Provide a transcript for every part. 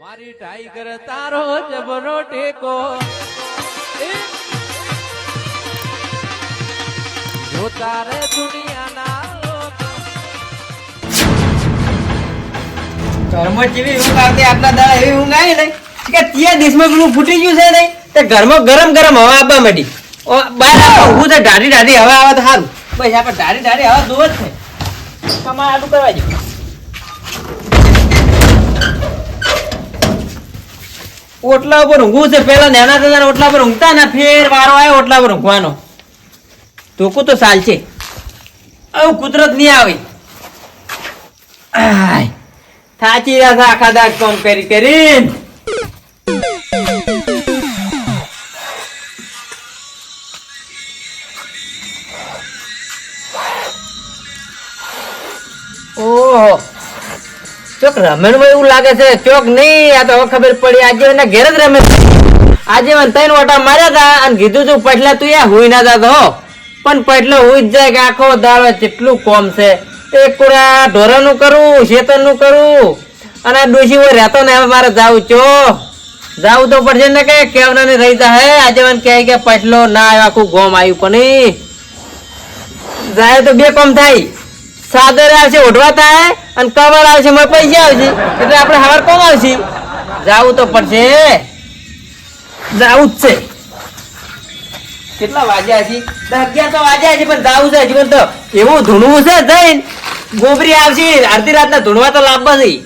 મારી ટાઈગર તારો જબરો ટેકો જો તારે દુનિયાના ઘરમાં જેવી ઊંઘ આવતી? આટલા દાડા એવી ઊંઘ આવી નહીં કે ત્યાં પેલું ફૂટી ગયું છે નહીં? તે ઘરમાં ગરમ ગરમ હવા આપવા માંડી. બહાર આપણે ઊભું થાય ઢાઢી ઢાઢી હવા આવે તો સારું. બસ આપણે ઢાઢી ઢાઢી હવા દૂર જ છે. તમારે આટલું કરવા જેવું ઓટલા ઉપર ઊંઘવું છે. પેલા નાના હતા ઓટલા પર ઊંઘતા ને, ફેર વારો આવ્યો ઓટલા પર ઊંઘવાનો. ધોકું તો સાલ છે. આવું કુદરત નહીં આવે. થાચી રહ્યા આખા દાખ કામ કરી કરીને. ચોક રમેણમાં એવું લાગે છે, ચોક નહીં, આ તો હવે ખબર પડી. આજે એના ઘેર જ રમે આજે મને ત્રણ ઓટા માર્યા હતા અને કીધું તું, પટલા, તું યા હોઈ ના હો. પણ પટલો હોઈ જ જાય કે આખો દાડો કેટલું કોમ છે. એક કુડા ઢોરાનું કરું, શેતરનું કરું. અને ડોશી હોય રહેતો ને હવે મારે જાવું ચો જાવું તો પડશે ને કે કેવના ને રહી જા, હે. આજે મને કહે કે પટલો ના આખું ગોમ આવ્યું પણ. જાય તો બે કોમ થાય. સાદર આવશે, ઓઢવાતા થાય અને કવર આવશે મારે પૈસા આવશે. એટલે આપણે હવાર કોણ આવશે? જાવું તો પડશે. જાવું જ છે. કેટલા વાગ્યા છે અગિયાર તો વાગ્યા છે પણ જાવું છે હજી તો એવું ધૂણવું છે જઈને. ગોબરી આવશે, અડધી રાતના ધૂણવા તો લાભ છે.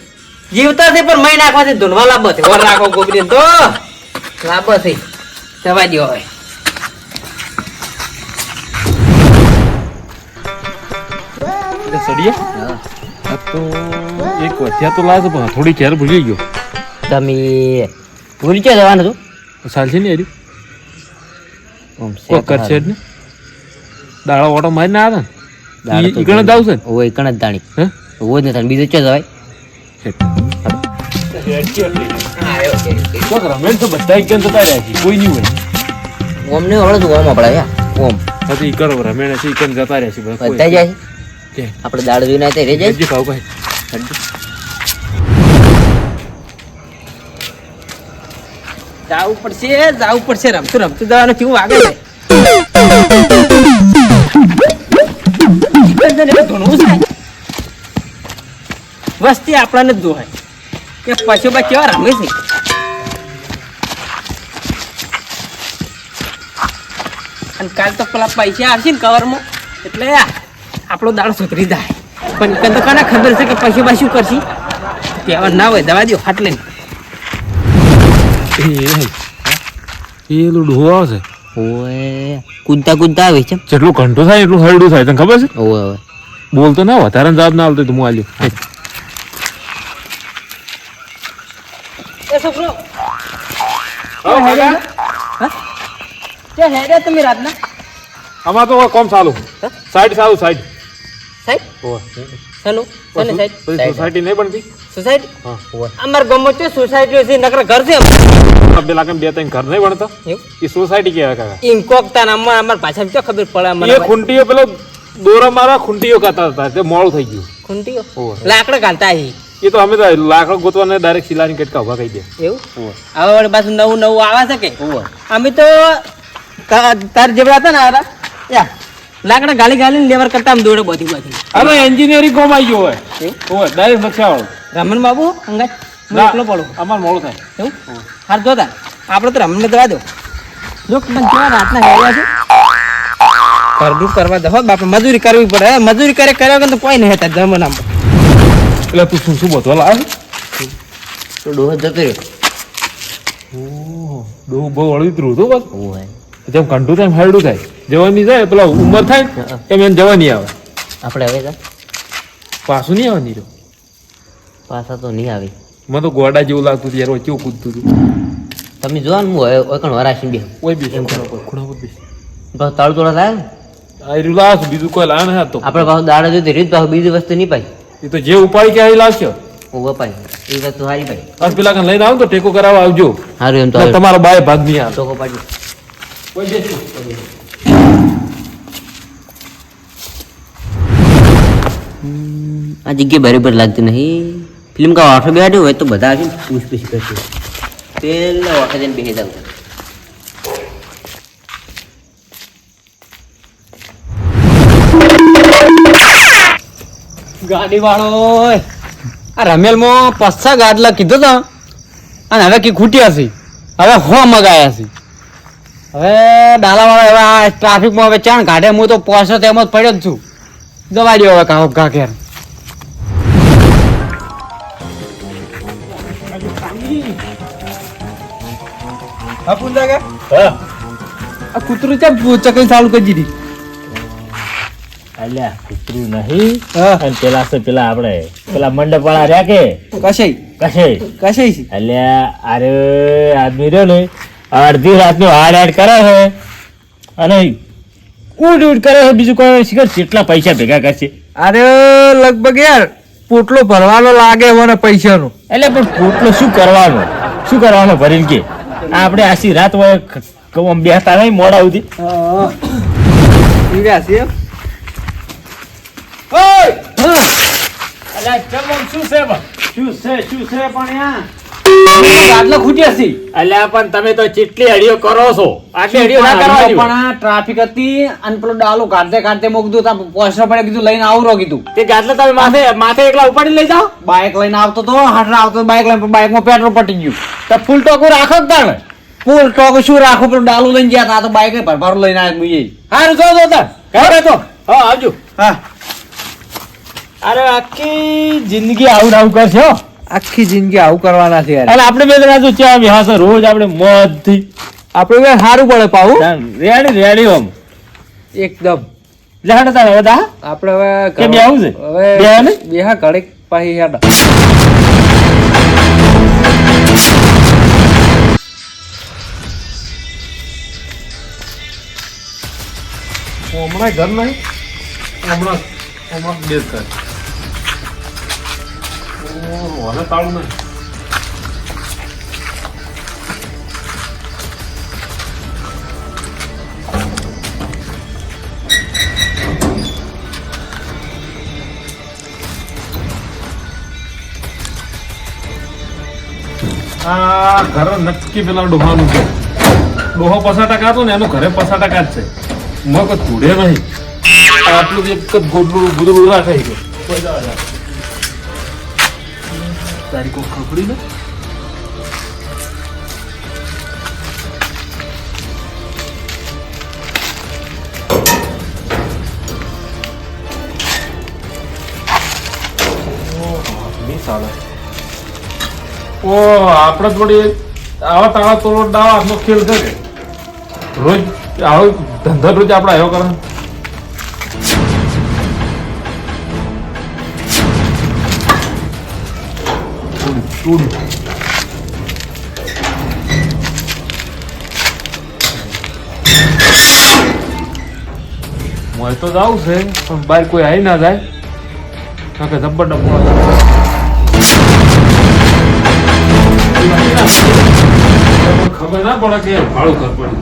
જીવતા છે, પણ મહી નાખવાથી ધૂણવા લાભ છે. ઓર રાખો ગોબરી તો. લાભ છે. જવા દો હવે. એટલે સડિયા હા. તો એક વધ્યા તો લાગે પણ થોડી ઘેર ભૂલી ગયો. તમે ભૂલી ક્યાં જવાનું હતું? સાલ છે ને હરી. કોક કરશે ને? દાડા ઓટો મારી ના? આવે ને તો ઈ ગણે જ આવશે ને? ઓય ઈકણ જ દાણી. હે? ઓય ને તને બીજું ક્યાં જવાય? રમેશ તો બધા એક જતા રહ્યા છે કોઈ નહીં હોય. ઓમ ને હળો તું ઓમ આપડા યા ઓમ. પછી ઈકણ કરો રમેશ છે ઈકણ કણ જતા રહ્યા છે બધા જાય છે? આપણે દાળ જોઈને આતે રહી જાય ખાવ ભાઈ. જાવું પડશે જાવું પડશે રમતું રમતું જવાનું કેવું વાગે છે? વસ્તી આપણને જ દોહાય. કે પશુ બા કેવા રમે છે? અને કાલ તો પેલા પૈસા આવશે ને કવરમાં એટલે આપણો દાડો સુધરી જાય. પણ તો કોને ખબર છે કે પછી પાછું કરશી? કહેવા ના હોય દવા દો ફાટલે ને એ ડોહો આવશે ઓએ કૂદતા કૂદતા આવે છે. જેટલું ઘંટો થાય એટલું હરડું થાય તને ખબર છે? ઓએ ઓએ બોલતો ના વધારે જવાબ ના આવતો તો હું આલ્યો. એ છોકરો. હેડ્યા તમે રાતના? આમાં તો કોમ ચાલુ. સાઈડ ચાલુ સાઈડ. દોરા મારા ખૂંટીઓ કરતા હતા તે મોડું થઈ ગયું. ખૂંટીઓ? લાકડા અહીં એ તો અમે તો લાકડો ગોતવાને ડાયરેક્ટ શિલાની કટકા ઊભા કહી દે. એવું? હવે પાછું નવું નવું આવે છે કે? અમે તો તાર જેવડા હતા ને યા. લાકડા ગાલી ગાલી લેવર કરતા આમ દોડે બધી બધી હવે એન્જિનિયરિંગ કોમ આવી ગયો હોય. હોય ડાયરેક્ટ વાળો રમણ બાબુ અંગાત હું એકલો પડું. અમાર મોડું થાય. એવું? હાર જોતા આપણે તો રમણ દવા દો. જો મને કેવા રાતના હેર્યા છે? કરદું કરવા દો. હો બાપા મજૂરી કરવી પડે. મજૂરી કરે કર્યો તો કોઈ નહીં હતા જમાનામાં. એટલે તું શું શું બોધવા લાવે? તો ડોહ જતો રહ્યો. ડોહ બહુ અળવી હતું તો બસ. ઓય. જેમ કંઠું થાય એમ થાય. જવાની જાય પેલા ઉંમર થાય એમ એને જવાની આવે. આપણે હવે પાછું નહીં આવવાની રહ્યો? પાછા તો નહીં આવી. મને તો ગોડા જેવું લાગતું હતું યાર કેવું કૂદતું હતું. તમે જો ને હું હવે ઓકણ વરાશી બે કોઈ બી એમ કરો. ખૂણા પર બી બસ તાળું તોડા ને? આ લાવશું બીજું કોઈ લાવે ને તો. આપણે પાછું દાડા જોતી રીત પાછું બીજી વસ્તુ નહીં પાઈ એ તો જે ઉપાડી કે આવી લાવશો. હું વપાઈ એ વસ્તુ સારી પાઈ બસ પેલા કાંઈ લઈને આવું તો ટેકો કરાવવા આવજો. સારું એમ તો તમારો બાય ભાગ નહીં આવે. ટોકો પાડી કોઈ દેશું આ જગ્યા બરાબર લાગતી નહીં. ફિલ્મ કા ઓઠો બેઠ્યું હોય તો બધા આવીને પૂછ પૂછ કરશે. પહેલા ઓઠે જઈને બેસી જાવ ગાડી વાળો આ રમેલમાં પસ્સા ગાડલા કીધો તો. અને હવે કી ખૂટ્યા છે. હવે હો મગાયા છે. હવે ડાલા વાળા હવે આ ટ્રાફિકમાં હવે ચાણ કાઢે હું તો પહોંચો તેમ જ પડ્યો જ છું. જવા દો હવે કાહો ઘા આ કૂતરું ચકલી ચાલુ કરી દીધી? અલ્યા કૂતરું નહીં. હા. અને પેલા છે પેલા આપણે પેલા મંડપ વાળા રહ્યા કે? કશે કશે કશે અલ્યા અરે આદમી રહ્યો ને અડધી રાતનો હાડ હાડ કરે છે અને ઉડ ઉડ કરે છે. બીજું કોઈ શીખર કેટલા પૈસા ભેગા કરશે. અરે લગભગ યાર પોટલો ભરવાનો લાગે મને પૈસાનો. એટલે પણ પોટલો શું કરવાનો? શું કરવાનો ભરીને કે? આપણે આશી રાત હોય ક- ક- બેસતા નહીં મોડા સુધી. શું છે પણ? શું છે શું છે પણ યા? ગાડલા ખૂટ્યા છે. અલ્યા પણ તમે તો ચેટલી અડીઓ કરો છો. આટલી અડીઓ ના કરવા પણ ટ્રાફિક હતી અને પેલો ડાલો કાઢતે કાઢતે મૂકતું તા પોસ્ટર પડે કીધું લઈને આવરો કીધું તે. ગાટલા તમે માથે માથે એકલા ઉપાડી લઈ જાઓ? બાઇક લઈને આવતો તો હાટલા આવતો બાઇક લઈને બાઇકમાં પેટ્રોલ પટી ગયું. તો ફૂલ ટોકું રાખો જ તાણે? ફૂલ ટોક શું રાખો? પેલું ડાલું લઈને ગયા તા તો બાઇક ભરભારું લઈને આવ્યું મુઈએ. હારું જો જો તાર ઘરે તો હા આવજો. હા. અરે આખી જિંદગી આવું આવું કરશે હો. આખી જિંદગી આવું કરવાના છે અને આપણે બે જણા જો ચા વિહાસો રોજ આપણે મોજથી આપણે બે સારું પડે પાવું રેડી રેડી હોમ એકદમ. લેહાડ તારે બધા. આપણે હવે કે બેહવું છે? હવે બેહવા ને? બેહા ઘડીક પાછી હેડ. હમણાં ઘર નહીં હમણાં હમણાં બે કર તાળું નહીં આ ઘરે નક્કી પેલા ડોહાનું છે. ડોહો પસા ટકા ને એનું ઘરે પસા ટકા છે. મગ ધૂળે નહીં. આટલું એક જ ગોડલું ગુદડું રાખે છે તારી કોઈ ખબડી ઓ, આપણે થોડી આવા તાળા દાવા હાથનો ખેલ છે કે રોજ આવો ધંધા રોજ આપણે આવ્યો કરે મોય તો જાવું છે, પણ બહાર કોઈ આવી ના જાય. કારણ કે જબ્બર ડબ્બો ખબર ના પડે કે ભાડું ઘર પડ્યું.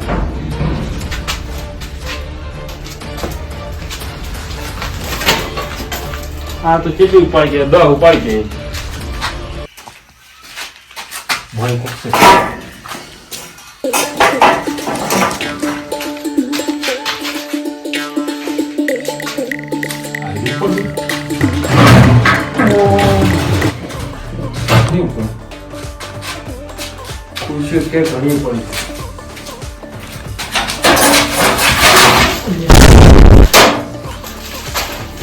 હા, તો કેટલી ઉપાડી ગયા? દસ ઉપાડી ગયા. મોય કોક છે આવી પડ્યું. નહીં ઉપર. ખુરશીઓ કે ઘણી પડી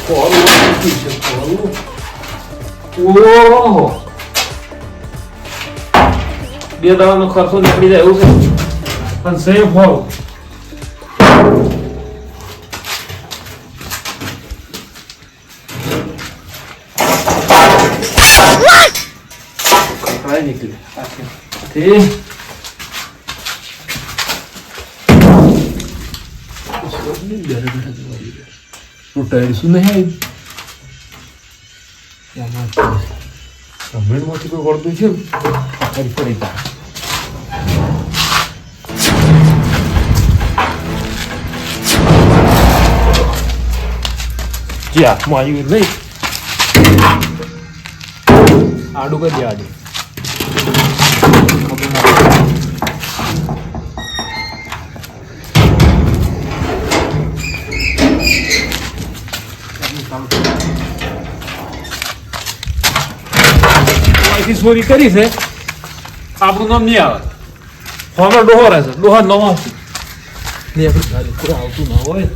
કોરું ઉઠી છે, કોરું. ઓહો. બે દાવાનો ખર્ચો નીકળી જાય એવું છે પણ સેફ હોવ નીકળી તે ટાયર શું નહીં જમીનમાંથી કોઈ કરતું છે ફરી પડી જે હાથમાં આવ્યું લઈ આડું કરી દેવા દે અહીંથી ચોરી કરી છે. આપણું નામ નહીં આવે. હોમાં ડોહો રહેશે. ડોહા નવા આવતું ના હોય.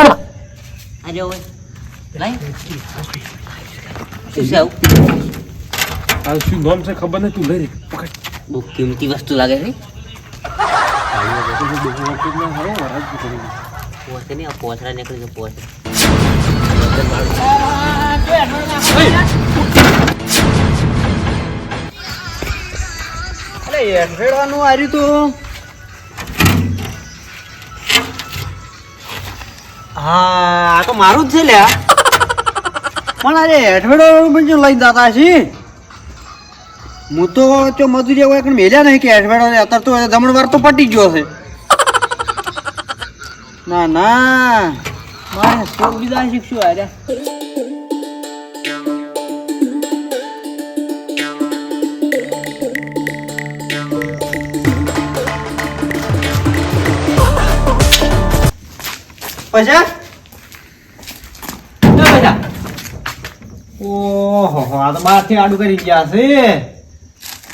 આજે હોય. લઈ શું છે આવું આ શું નામ છે ખબર નહીં? તું લઈ પકડ. બહુ કિંમતી વસ્તુ લાગે છે. પોસે નહીં આ પોસરા નીકળી છે પોસરા અરે હેઠળવાનું આવ્યું તો. હા, આ તો મારું જ છે લ્યા. પણ આજે હેઠવેડો પણ લઈ જતા છે હું તો જો મજૂરી હોય પણ મેલ્યા નહીં કે હેઠવેડો અત્યારે તો જમણવાર તો પટી ગયો છે. ના ના. મારે શોખ બીજા શીખશું આર્યા પૈસા ના પૈસા ઓહો, આ તો બહારથી આડું કરી ગયા છે.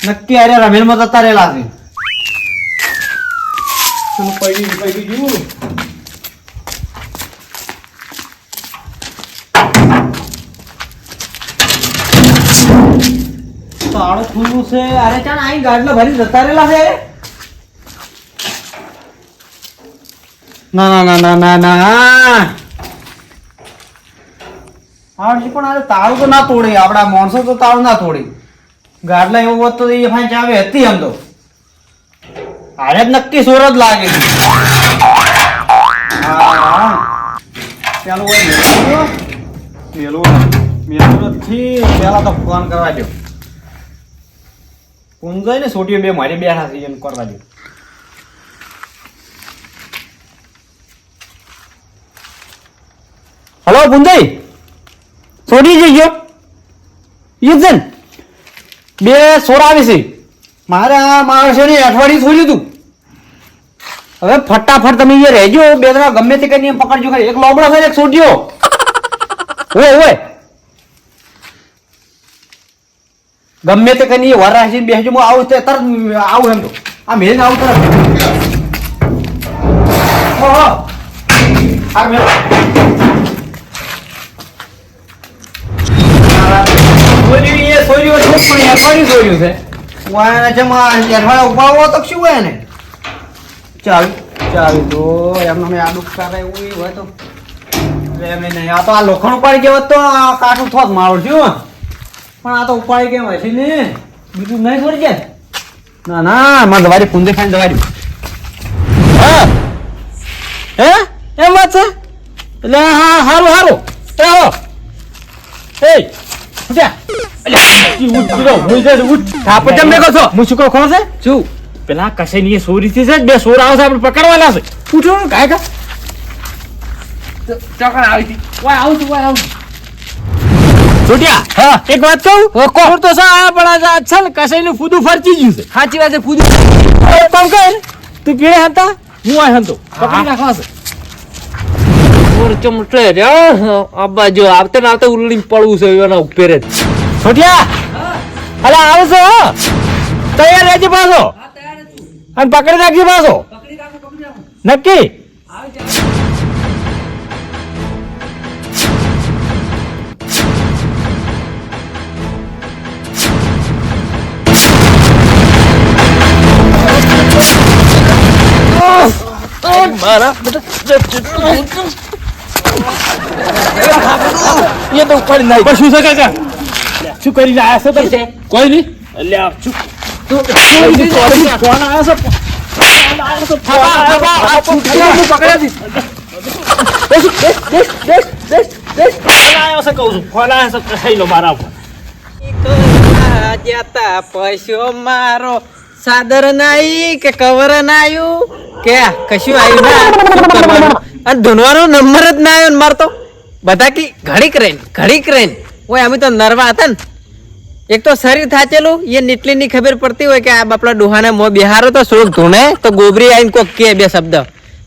નક્કી અરે રમેલમાં જતા રહેલા છે. પેલું પૈડી પૈડી ગયું. તાળું ખુલ્લું છે. અરે ચાલ અહીં ગાડલો ભરી જતા રહેલા છે. ના ના ના ના ના ના. આવડશે પણ આ તાળું તો ના તોડે આપડા માણસો તો તાળું ના તોડે. ગાડલા એવું હોત તો એ ફાંચ આવે હતી એમ તો. હારે જ નક્કી સોર જ લાગે. પેલું હા હા ચાલો ઓય મેલો મેલો મેલો નથી. પેલા તો ફોન કરવા દો પુંજાય ને સોટીઓ બે મારી બેઠા છે એમ કરવા દો હલો પુંજાઈ છોડી જઈ ગયો જ બે સોર આવી છે. મારે આ માણસો ને અઠવાડિયું છોડ્યું હતું હવે ફટાફટ તમે અહીંયા રહેજો. બે ત્રણ ગમે તે કરીને પકડજો. એક લોબડો છે એક સોટ્યો હોય હોય ગમે તે કરીને વર રાખીને બેસજો. હું આવું તરત આવું એમ તો. આ મેલ આવું તરત. ઓહો. આ મેલ. સોર્યું છે, પણ અઠવાડિયું સોર્યું છે. વાયના જમા અઠવાડિયા ઉપાડવો તો શું હોય ને? ચાલ ચાલ તો એમને મેં આડું કરે એવું હોય તો. એમ નહીં આ તો આ લોખંડ ઉપાડી ગયો તો આ કાઠું થોત મારું છું પણ આ તો ઉપાડી કેમ હશે ને. બીજું નહીં છોડી જાય ના ના, મારે દવારી કુંદે ખાઈને દવારી. હા. હે? એમ વાત છે? એટલે હા સારું એ આવો એ, ઉઠ્યા. છે પેલા કશે ની સોરી થી છે બે સોર આવશે આપણે પકડવાના છે. ઉઠો કાય કા ચોકડ આવી વાય આવું છું વાય આવું છોટ્યા હા. એક વાત કહું? કોણ તો સા પણ આ છે ને કશે નું ફૂદું ફરચી ગયું છે. સાચી વાત છે ફૂદું કામ કર તું પીળે હતા? હું આ હતો. પકડી નાખવા છે. ઓર ચમટે રે આબા જો આવતે ને આવતે ઉલ્લી પડવું છે એના ઉપેરે જ. છોટિયા અલા આવશે તૈયાર રહેજે પાછો. અને પકડી રાખજે પાછો. નક્કી? મારા એ તો ઉપાડી નાખ. શું છે કાકા? શું કરીને આયા છો તમે? કોઈ નહીં. અલ્યા શું ફોન આવ્યો છે? ફોન મારા પૈસો સાદર નાઈ કે કવર ના આવ્યું કે આ કશું આવ્યું ના? અને ધૂનવાનો નંબર જ ના આવ્યો ને મારતો બધા કી ઘડીક રહીને ઘડીક રહીને. ઓય અમે તો નરવા હતા ને. એક તો શરીર થાચેલું એ નીટલી ની ખબર પડતી હોય કે આ બાપડા ડોહાને મો બિહારો તો થોડુંક ધૂણે? તો ગોબરી આવીને કોક કે બે શબ્દ.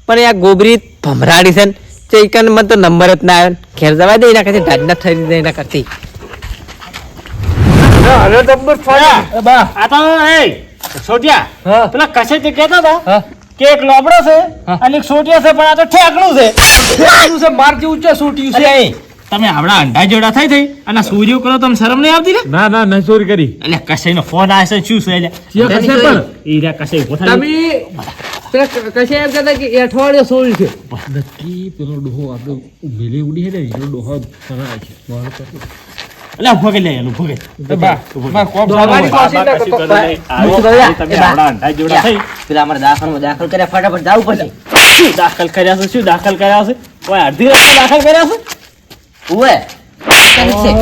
પણ આ ગોબરી ભમરાડી છે ને ચૈકન મને તો નંબર જ ના આવ્યો ઘેર જવા દે એના કરતી ઢાડના થઈ દે એના કરતી. એ બા. આ તો એ સોટિયા. હા. પેલા કશે તે કહેતા હતા કે એક લોબડો છે અને એક સોટિયા છે પણ આ તો ઠેકડું છે. માર જેવું છે સૂટ્યું છે. તમે હમણાં અંડા જોડા થઈ થઈ અને સૂર્ય કરો તમે શરમ નહીં આવતી ને ના ના નહીં ચોરી કરી. એટલે કશે નો ફોન આવે છે શું છે એટલે? કશે પણ? ઈ રહ્યા કશે ઊભો થાય તમે કશે એમ કહેતા કે અઠવાડિયો અઠવાડિયે છે. નક્કી પેલો ડોહો આપણો મેલી ઉડી છે ને એનો ડોહો ફરાય છે. એટલે ઊભો કરી લે ઊભો કરી. બા બા કોમ દવાની કોશિશ ના કરતો. કરો નહીં. આવો, મૂકી દો યા. તમે એ અંડા જોડા થઈ પેલા અમારે દવાખાનામાં દાખલ કર્યા ફટાફટ જવું પડશે. શું દાખલ કર્યા છે શું દાખલ કર્યા છે? કોઈ અડધી રાતે દાખલ કર્યા છે? ઉવે.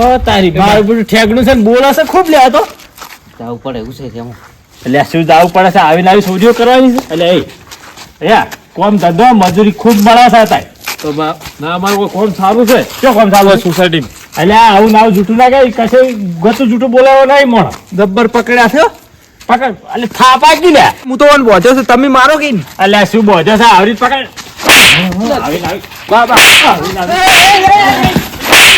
ઓ, તારી બાર બધું ઠેકડું છે ને બોલાશે ખૂબ લે તો. જવું પડે એવું છે તેમાં એટલે શું જાવું પડે છે? આવીને આવી સોજીઓ કરવાની છે? એટલે એ. યા કોમ ધંધો મજૂરી ખૂબ મળે છે તો બા ના અમારું કોઈ કોમ સારું છે? શું કોમ સારું છે સોસાયટી એટલે આ આવું નાવ જૂઠું ના કઈ કશે ગતું જૂઠું બોલાવો નહીં મોણ. ગબ્બર પકડ્યા છે? પકડ એટલે થાપા કી લે? હું તો ઓન પહોંચ્યો છું તમે મારો કે? એટલે આ શું બોજો છે? આવી રીત પકડ. આવી આવી. બા બા આવીને આવી.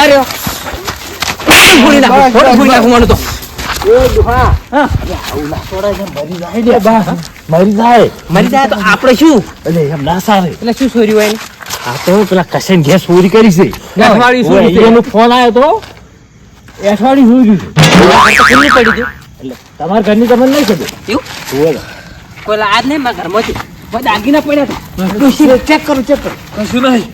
માર્યો. ભૂલી નાખું થોડું નાખું માનું તો. મરી જાય. મરી જાય તો આપણે શું? એમ ના સારે. એટલે શું સોર્યું હોય આ તો પેલા કસેન ઘેર ચોરી કરી છે. અઠવાડિયું ઓય, સોળી છે. એનો ફોન આવ્યો તો એ સુઈ ગયું કેટલી પડી એટલે તમારા ઘરની તમને નહીં ખબર? એવું. કોઈ આજ નહીં મારા ઘરમાંથી? બધા દાગીના પડ્યા હતા. ચેક કરો ચેક કરો કશું નહીં.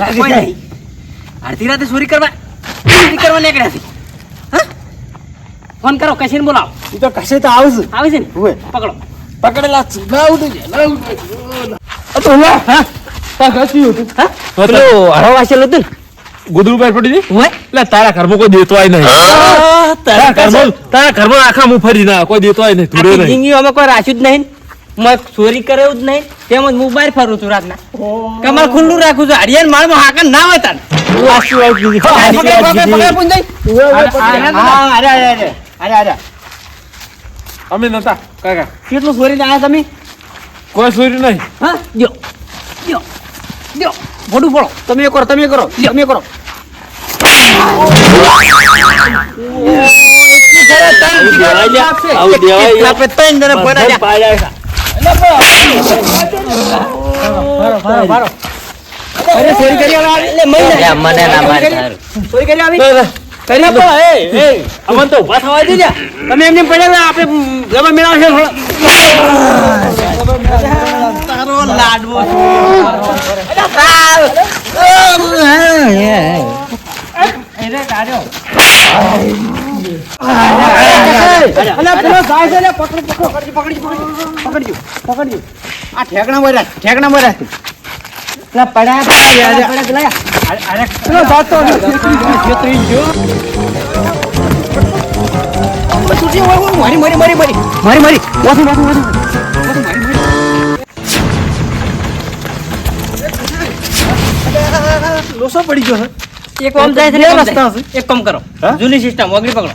અડધી રાતે ચોરી કરવા ચોરી કરવા નીકળ્યા છે. ફોન કરો કશીને બોલાવો. એ તો કશે તો આવશે. આવે છે ને? પકડો. પકડેલા છે. ના ઉડી જાય ના તો હા? પા ઘસ્યું હતું. હા? પેલું હરો વાંચેલું હતું ને? ગોદડું બહાર પડી જાય? હોય એટલે તારા ઘરમાં કોઈ દેતો આય નહીં. તારા ઘરમાં તારા ઘરમાં આખા હું ફરી ના કોઈ દેતો આય નહીં તુડે નહીં. જિંદગી અમે કોઈ રાખ્યું જ નહીં મેં ચોરી કર્યું જ નહીં તેમજ હું બહાર ફરું છું રાતના. કમર ખુલ્લું રાખું છું હરિયાણ માળમાં હાકર ના હોય તાન. અમે નતા કાકા કેટલું ચોરી આવ્યા તમે કોઈ ચોરી નહીં હા જો જો જો મોઢું પડો તમે કરો તમે કરો તમે કરો. આપણે ત્રણ જણા મને ના મારી કરી આપો એ એ અમને તો ઊભા થવા દેજો. તમે એમને પડ્યા આપણે ગમે મેળા તારો લાડવો ઠેકણા મર્યા ઠેકણા મર્યા પેલા પડ્યા પડ્યા પેલા પેલો જાતો છેતરી ગયો છૂટી હોય હોય, મારી મારી મારી મારી મારી મારી વાસી વાસી વાસી લોસો પડી ગયો એક જાય છે કામ કરો. જૂની સિસ્ટમ ઓગળી પકડો.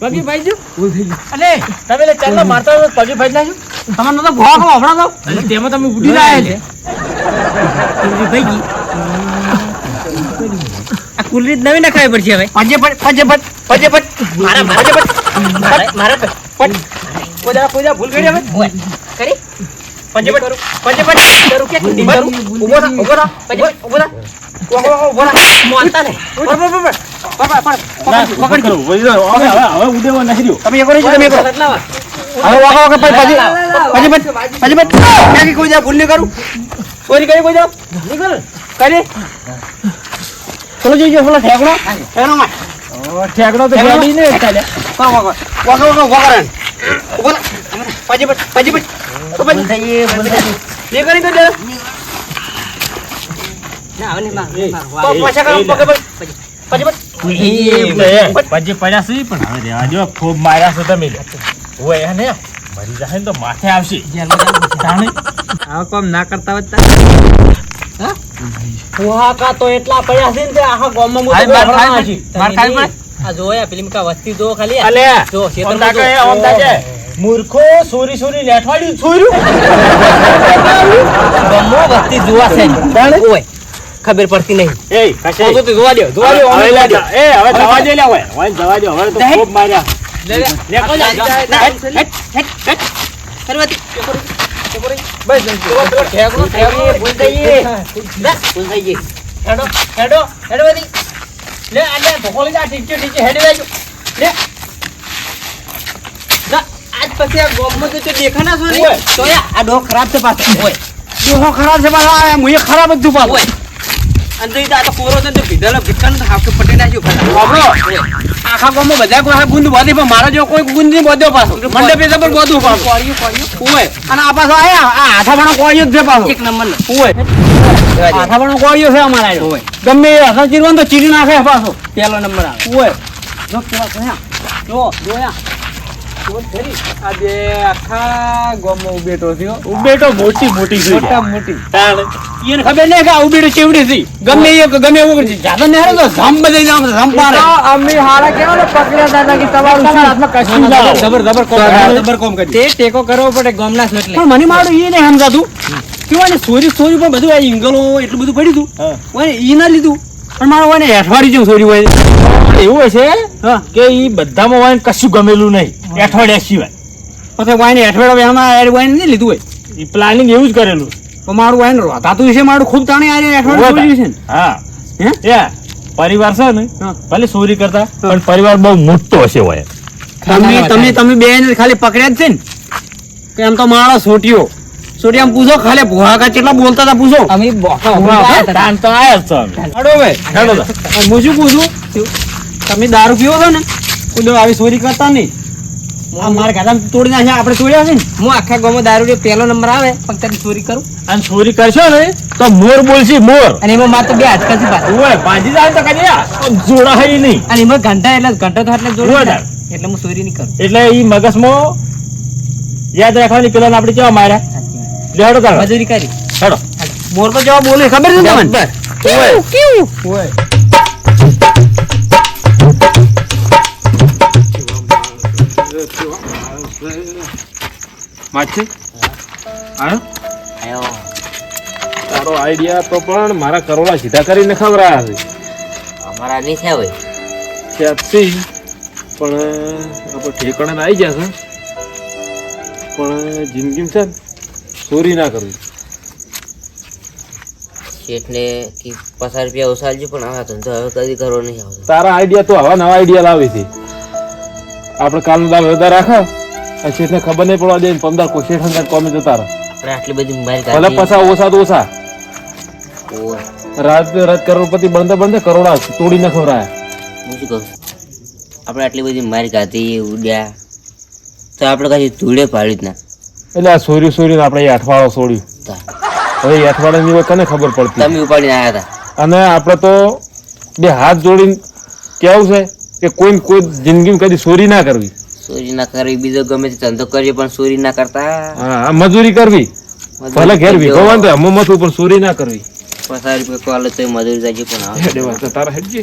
પગ ભાઈ ભાજ્યો અલે તમે લે ચાલમાં મારતા પગી ભાઈ નાખ્યો તમારે નતો ભોગ હમણાં તો તેમાં તમે ઉડી રહ્યા છે ભાઈ કુલરી નવી નખાવી પડશે હવે પજે પજ પજે પજ પજે પજ મારા પજે પજ મારા પજ પજ કોદા કોદા ભૂલ કરી હવે કરી પજે પજ પજે પજ કરું કે કરું ઊભો થા ઊભો થા પજે ઊભો થા કોઈ ભૂલ નહીં કરું ચોરી કરી કોઈ નીકળ કરી ચલો જોઈજો પેલો ઠેકડો. એનો માં. ઠેકડો તો ઠેકડો? ગાડી ને ચાલે વાગો વાગો વાગો વાગો વાગો ઊભો પછી પછી પછી પછી. એ કરી દે ના હવે નહીં માર પાછા કરો પછી પછી. પછી પડ્યા પણ હવે રેવા જો ખૂબ માર્યા છો તમે ઓય ને? મરી જાય તો માથે આવશે. આ કામ ના કરતા હોય તો એટલા પડ્યા છે ને આખા ગામમાં માર પડે? આ જોયા કા વસ્તી જો ખાલી અલે જો ઓમ તાકે, ઓમ તાકે. મૂર્ખો સોરી સોરી લેઠવાડ્યું છોર્યું ગામમાં વસ્તી જોવા છે ઓય ખબર પડતી નહીં એ કશે તો તો જોવા જોવા હવે લે જોવા દ્યો. જા. એ હવે જવા દે લે હવે હવે જવા દે હવે તો ખૂબ માર્યા લે, લે. લેકો જા, જા, જા. હેટ, હેટ, હેટ, હેટ. બસ, ઠેકડો, ઠેકડો, ભૂલ થઈ ગઈ. લે, ભૂલ થઈ ગઈ. હેડો, હેડો, હેડો બધી. લે, આ લે, ધોકો લઈ જા, છે, લે. જા, આજ પછી આ ગામમાં જો તે દેખાના છો ને, તો આ ડોહ ખરાબ છે પાછો. ખરાબ છે પાછો, આ મુંય ખરાબ જ છું પાછો. ઓય. અને તો આ તો કોરો છે ને તો ભીધેલો ભીખણ તો હાફ પટી નાખ્યું ખરા. આખા ગામમાં બધા કોઈ ગુંદ બાંધી પણ મારો જેવો કોઈ ગુંદ નહીં બાંધ્યો પાછો. મંડપે જબર બાંધવું પાછું કોળિયું કોળિયું ઓય અને આ પાછો આયા આ હાથાપણો કોળિયો છે પાછો. એક નંબર ઓય હાથાપણો કોળિયો છે અમારા. ઓય. ગમે એ હાથા ચીરવાનું તો ચીરી નાખે પાછો. પેલો નંબર આવે. ઓય જો કેવા જોયા જો જોયા જો. આ બે આખા ગામમાં ઉભેટો થયો. ઉભેટો મોટી મોટી છે. મોટા મોટી. તાણ. એને ખબર નહીં કે આ ચેવડી છે ગમે એ ગમે એવું કરે છે. ને હારે તો ઝામ બધાઈ જામ ઝામ પાડે. અમે હારા કેવા ને પકડ્યા દાદા કે તમારું શું હાથમાં કશું ના જબર જબર કોમ જબર કોમ કરી તે ટેકો કરવો પડે ગામના છો એટલે પણ મને મારું એ નહીં સમજાતું. કેવાય ને સોરી સોરી પણ બધું આ ઇંગલો એટલું બધું પડ્યું હતું. ઈ ના લીધું. પણ મારો હોય ને અઠવાડિયું જેવું સોરી હોય. એવું હશે હા. કે એ બધામાં વાયન કશું ગમેલું નહીં. અઠવાડિયા સિવાય. પછી વાઈન ને અઠવાડિયા એમાં એર વાઈન નહીં લીધું હોય. એ પ્લાનિંગ એવું જ કરેલું. તો મારું વાઈન ને રોતાતું છે મારું ખૂબ તાણી આજે અઠવાડિયું સોરી છે હા. હે? પરિવાર છે ને હા. ભલે ચોરી કરતા પણ પરિવાર બહુ મોટો હશે હોય તમે તમે તમે બે ખાલી પકડ્યા જ છે ને. કે એમ તો માળો સોટીઓ સોટી આમ પૂછો ખાલી ભોહા કા કેટલા બોલતા હતા પૂછો. અમે બોકા તાન તો આયા છો હડો હેડો હડો તો. હું શું પૂછું? તમે દારૂ પીવો છો ને? કોઈ આવી ચોરી કરતા નહીં. આ મારા તોડી નાખ્યા આપણે તોડ્યા છે ને? હું આખા ગામમાં દારૂ પેલો નંબર આવે પણ ચોરી કરું. અને ચોરી કરશો ને તો મોર બોલશી મોર. અને એમાં માત્ર બે હાથ કસી પાછું. ઓય ભાજી જાય તો કદી જોડા હઈ નહીં. અને એમાં ઘંટા એટલે ઘંટો તો એટલે ઊભો એટલે હું ચોરી નહીં કરું. એટલે ઈ મગજમાં યાદ રાખવાની પેલા આપણે કેવા માર્યા? લે હેડો તાણ. મજૂરી કરી. હેડો મોર તો જવાબ બોલે ખબર છે તમને બરાબર. ઓય. માછી? આયો. તારો આઈડિયા તો પણ મારા કરોડા સીધા કરીને ખવડાયા છે. અમારા નહીં થયા હોય ત્યાંથી પણ આપણે ઠેકાણે આવી ગયા છે. પણ જિંદગીમાં છે ચોરી ના કરવી. શેઠને કે પચાસ રૂપિયા ઉછાલજો પણ આવા ધંધો હવે કદી કરવો નહીં આવતો. તારા આઈડિયા તો આવા નવા આઈડિયા લાવે છે આપણે કાલનો દાળ વધારે રાખો શેઠ શેઠને ખબર નહીં પડવા દે પંદર કોઈ શેઠ અંદર કોમે જતા તારા આપણે આટલી બધી મારી ભલે કાઢી ઓછા તો ઓછા. રાત રાત કરોડપતિ બનતા બનતા કરોડા તોડી નાખો હું શું કહું આપણે આટલી બધી મારી કાઢી ઉડ્યા. તો આપણે કદી ધૂળે પાડી જ ના. એટલે આ સોર્યું સોરીને આપણે અઠવાડો સોડ્યું. હવે અઠવાડિયાની કને ખબર પડતી? તમે ઉપાડીને આવ્યા હતા અને આપણે તો બે હાથ જોડીને કેવું છે કે કોઈ કોઈ જિંદગીમાં કદી ચોરી ના કરવી. ચોરી ના કરવી બીજો ગમે તે ધંધો કરીએ પણ ચોરી ના કરતા. હા મજૂરી કરવી. ભલે ઘેર હોય. તો હમું મથું પણ ચોરી ના કરવી. પચાસ રૂપિયા કોલેજ તો મજૂરી જાય પણ તારા હેડજે.